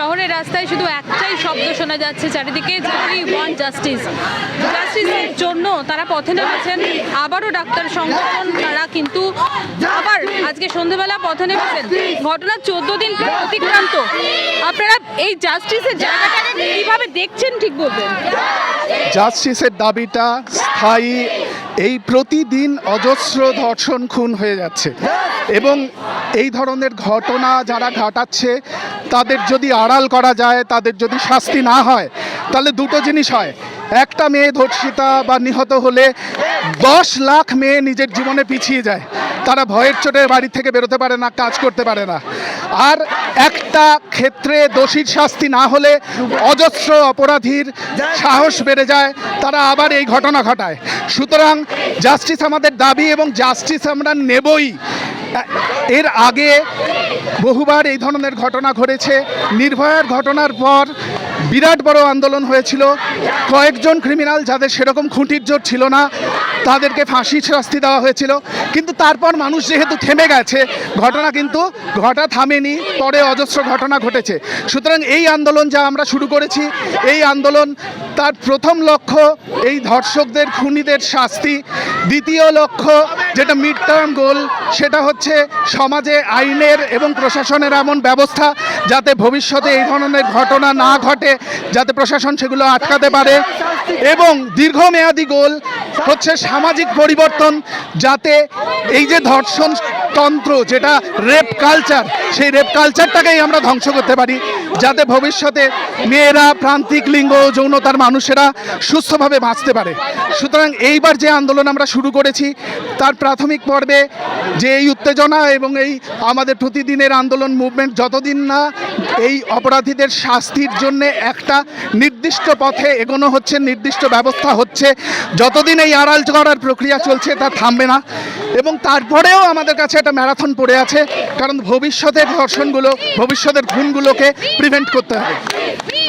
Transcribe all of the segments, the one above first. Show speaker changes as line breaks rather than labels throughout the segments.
শহরের রাস্তায় শুধু একটাই শব্দ শোনা যাচ্ছে, চারিদিকে জাস্টিস জাস্টিসের জন্য তারা পথে নেমেছেন, আবারও ডাক্তার সংগঠন তারা কিন্তু আবার আজকে সন্ধেবেলা পথে নেমেছেন। ঘটনার চোদ্দ দিন অতিক্রান্ত। আপনারা এই জাস্টিসের জায়গাটাকে কীভাবে দেখছেন, ঠিক বলবেন?
জাস্টিসের দাবিটা স্থায়ী এই প্রতিদিন অজস্র ধর্ষণ খুন হয়ে যাচ্ছে। এবং এই ধরনের ঘটনা যারা ঘটাচ্ছে, তাদের যদি আড়াল করা যায়, তাদের যদি শাস্তি না হয়, তাহলে দুটো জিনিস হয়। একটা মেয়ে ধর্ষিতা বা নিহত হলে দশ লাখ মেয়ে নিজের জীবনে পিছিয়ে যায়। তারা ভয়ের চোটে বাড়ি থেকে বেরোতে পারে না, কাজ করতে পারে না। আর একটা ক্ষেত্রে দোষীর শাস্তি না হলে অজস্র অপরাধীর সাহস বেড়ে যায়, তারা আবার এই ঘটনা ঘটায়। সুতরাং জাস্টিস আমাদের দাবি এবং জাস্টিস আমরা নেবই। এর আগে বহুবার এই ধরনের ঘটনা ঘটেছে। নির্ভয়ার ঘটনার পর বিরাট বড় আন্দোলন হয়েছিল। কয়েকজন ক্রিমিনাল যাদের সেরকম খুঁটির জোর ছিল না, তাদেরকে ফাঁসির শাস্তি দেওয়া হয়েছিল। কিন্তু তারপর মানুষ যেহেতু থেমে গেছে, ঘটনা কিন্তু ঘটা থামেনি, পরে অজস্র ঘটনা ঘটেছে। সুতরাং এই আন্দোলন যা আমরা শুরু করেছি, এই আন্দোলন তার প্রথম লক্ষ্য এই ধর্ষকদের, খুনিদের শাস্তি। দ্বিতীয় লক্ষ্য যেটা মিড টার্ম গোল সেটা হচ্ছে সমাজে, আইনের এবং প্রশাসনের এমন ব্যবস্থা যাতে ভবিষ্যতে এই ধরনের ঘটনা না ঘটে, যাতে প্রশাসন সেগুলো আটকাতে পারে। এবং দীর্ঘমেয়াদী গোল হচ্ছে সামাজিক পরিবর্তন, যাতে এই যে ধর্ষণ তন্ত্র যেটা রেপ কালচার সেই রেপ কালচারটাকেই আমরা ধ্বংস করতে পারি। যাতে ভবিষ্যতে মেয়েরা, প্রান্তিক লিঙ্গ, যৌনতার মানুষেরা সুস্থভাবে বাঁচতে পারে। সুতরাং এইবার যে আন্দোলন আমরা শুরু করেছি, তার প্রাথমিক পর্বে যে এই উত্তেজনা এবং এই আমাদের প্রতিদিনের আন্দোলন মুভমেন্ট যতদিন না এই অপরাধীদের শাস্তির জন্য একটা নির্দিষ্ট পথে এগোনো হচ্ছে, নির্দিষ্ট ব্যবস্থা হচ্ছে। যতদিন এই আড়াল করার প্রক্রিয়া চলছে, তা থামবে না। এবং তারপরেও আমাদের কাছে একটা ম্যারাথন পড়ে আছে, কারণ ভবিষ্যতের ধর্ষণগুলো, ভবিষ্যতের খুনগুলোকে প্রিভেন্ট করতে হবে।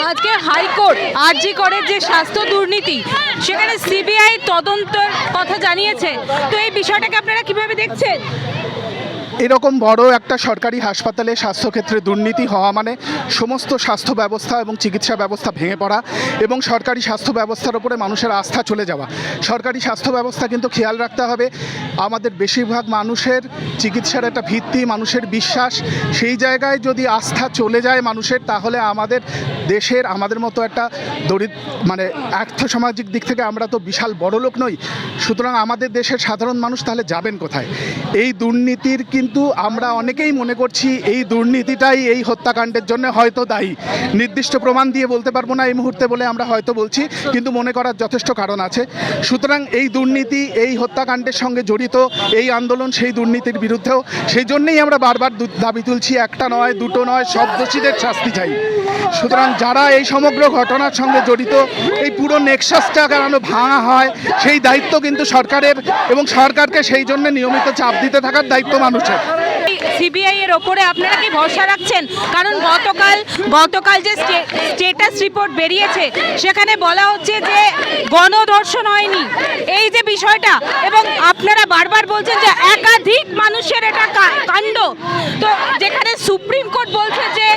আজকে হাইকোর্ট আরজি করে যে স্বাস্থ্য দুর্নীতি, সেখানে সিবিআই তদন্তের কথা জানিয়েছে। তো এই বিষয়টাকে আপনারা কীভাবে দেখছেন?
এরকম বড় একটা সরকারি হাসপাতালে স্বাস্থ্যক্ষেত্রে দুর্নীতি হওয়া মানে সমস্ত স্বাস্থ্য ব্যবস্থা এবং চিকিৎসা ব্যবস্থা ভেঙে পড়া এবং সরকারি স্বাস্থ্য ব্যবস্থার উপরে মানুষের আস্থা চলে যাওয়া। সরকারি স্বাস্থ্য ব্যবস্থা কিন্তু খেয়াল রাখতে হবে। আমাদের বেশিরভাগ মানুষের চিকিৎসার একটা ভিত্তি, মানুষের বিশ্বাস, সেই জায়গায় যদি আস্থা চলে যায় মানুষের, তাহলে আমাদের দেশের, আমাদের মতো একটা দরিদ্র মানে আর্থসামাজিক দিক থেকে আমরা তো বিশাল বড় লোক নই। সুতরাং আমাদের দেশের সাধারণ মানুষ তাহলে যাবেন কোথায়? এই দুর্নীতির কিন্তু আমরা অনেকেই মনে করছি এই দুর্নীতিটাই এই হত্যাকাণ্ডের জন্য হয়তো দায়ী। নির্দিষ্ট প্রমাণ দিয়ে বলতে পারব না এই মুহূর্তে বলে আমরা হয়তো বলছি, কিন্তু মনে করার যথেষ্ট কারণ আছে। সুতরাং এই দুর্নীতি, এই হত্যাকাণ্ডের সঙ্গে জড়িত, এই আন্দোলন সেই দুর্নীতির বিরুদ্ধেও, সেই জন্যেই আমরা বারবার দাবি তুলছি, একটা নয়, দুটো নয়, সব দোষীদের শাস্তি চাই। সুতরাং যারা এই সমগ্র ঘটনার সঙ্গে জড়িত, এই পুরো নেক্সাসটা কেন ভাঙা হয়, সেই দায়িত্ব কিন্তু সরকারের এবং সরকারকে সেই জন্য নিয়মিত চাপ দিতে থাকার দায়িত্ব মানুষের।
সিবিআই এর ওপরে আপনারা কি ভরসা রাখছেন? কারণ গতকাল গতকাল যে স্টেটাস রিপোর্ট বেরিয়েছে, সেখানে বলা হচ্ছে যে গণধর্ষণ হয়নি। এই যে বিষয়টা, এবং আপনারা বারবার বলছেন যে একাধিক মানুষের এটা কাণ্ড। তো যেখানে সুপ্রিম কোর্ট বলছে যে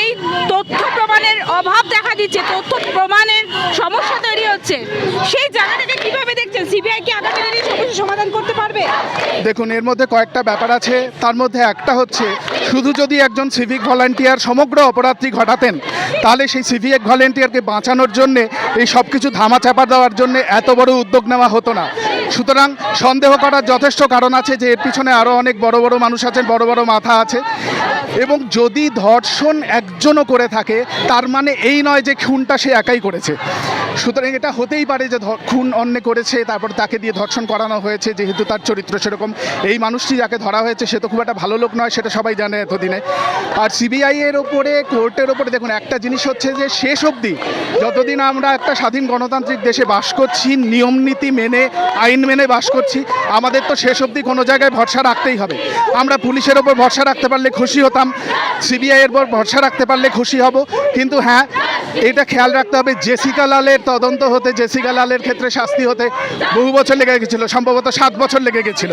এই তথ্য প্রমাণের অভাব দেখা দিচ্ছে, তথ্য প্রমাণের সমস্যা তৈরি হচ্ছে, সেই জায়গাটাকে কীভাবে দেখছেন? সিবিআই কি আগামী সমস্যা সমাধান
দেখুন, এর মধ্যে কয়েকটা ব্যাপার আছে। তার মধ্যে একটা হচ্ছে, শুধু যদি একজন সিভিক ভলান্টিয়ার সমগ্র অপরাধটি ঘটাতেন, তাহলে সেই সিভিক ভলান্টিয়ারকে বাঁচানোর জন্যে, এই সব কিছু ধামাচাপা দেওয়ার জন্য এত বড় উদ্যোগ নেওয়া হতো না। সুতরাং সন্দেহ করার যথেষ্ট কারণ আছে যে, এর পিছনে আরও অনেক বড় বড় মানুষ আছেন, বড় বড় মাথা আছে। এবং যদি ধর্ষণ একজনও করে থাকে, তার মানে এই নয় যে, খুনটা সে একাই করেছে। সুতরাং এটা হতেই পারে যে খুন অন্য করেছে, তারপর তাকে দিয়ে ধর্ষণ করানো হয়েছে, যেহেতু তার চরিত্র সেরকম। এই মানুষটি যাকে ধরা হয়েছে, সে তো খুব একটা ভালো লোক নয়, সেটা সবাই জানে এতদিনে। আর সিবিআই এর ওপরে, কোর্টের ওপরে দেখুন, একটা জিনিস হচ্ছে যে শেষ অবধি যতদিন আমরা একটা স্বাধীন গণতান্ত্রিক দেশে বাস করছি, নিয়ম নীতি মেনে, আইন মেনে বাস করছি, আমাদের তো শেষ অবধি কোনো জায়গায় ভরসা রাখতেই হবে। আমরা পুলিশের ওপর ভরসা রাখতে পারলে খুশি হতাম, সিবিআই এর উপর ভরসা রাখতে পারলে খুশি হব, কিন্তু হ্যাঁ এটা খেয়াল রাখতে হবে, জেসিকা লালের তদন্ত হতে, জেসিকা লালের ক্ষেত্রে শাস্তি হতে বহু বছর লেগে গেছিল, সম্ভবত সাত বছর লেগে গেছিল।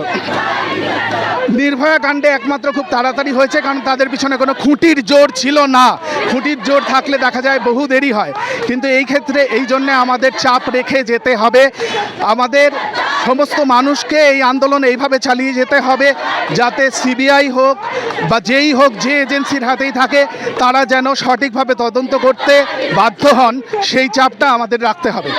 নির্ভয়া কাণ্ডে একমাত্র খুব তাড়াতাড়ি হয়েছে, কারণ তাদের পিছনে কোনো খুঁটির জোর ছিল না। খুঁটির জোর থাকলে দেখা যায় বহু দেরি হয়। কিন্তু এই ক্ষেত্রে এই জন্যে আমাদের চাপ রেখে যেতে হবে। আমাদের সমস্ত মানুষকে এই আন্দোলন এইভাবে চালিয়ে যেতে হবে, যাতে সিবিআই হোক বা যেই হোক যে এজেন্সির হাতেই থাকে, তারা যেন সঠিকভাবে তদন্ত করতে বাধ্য হন, সেই চাপটা আমাদের রাখতে হবে।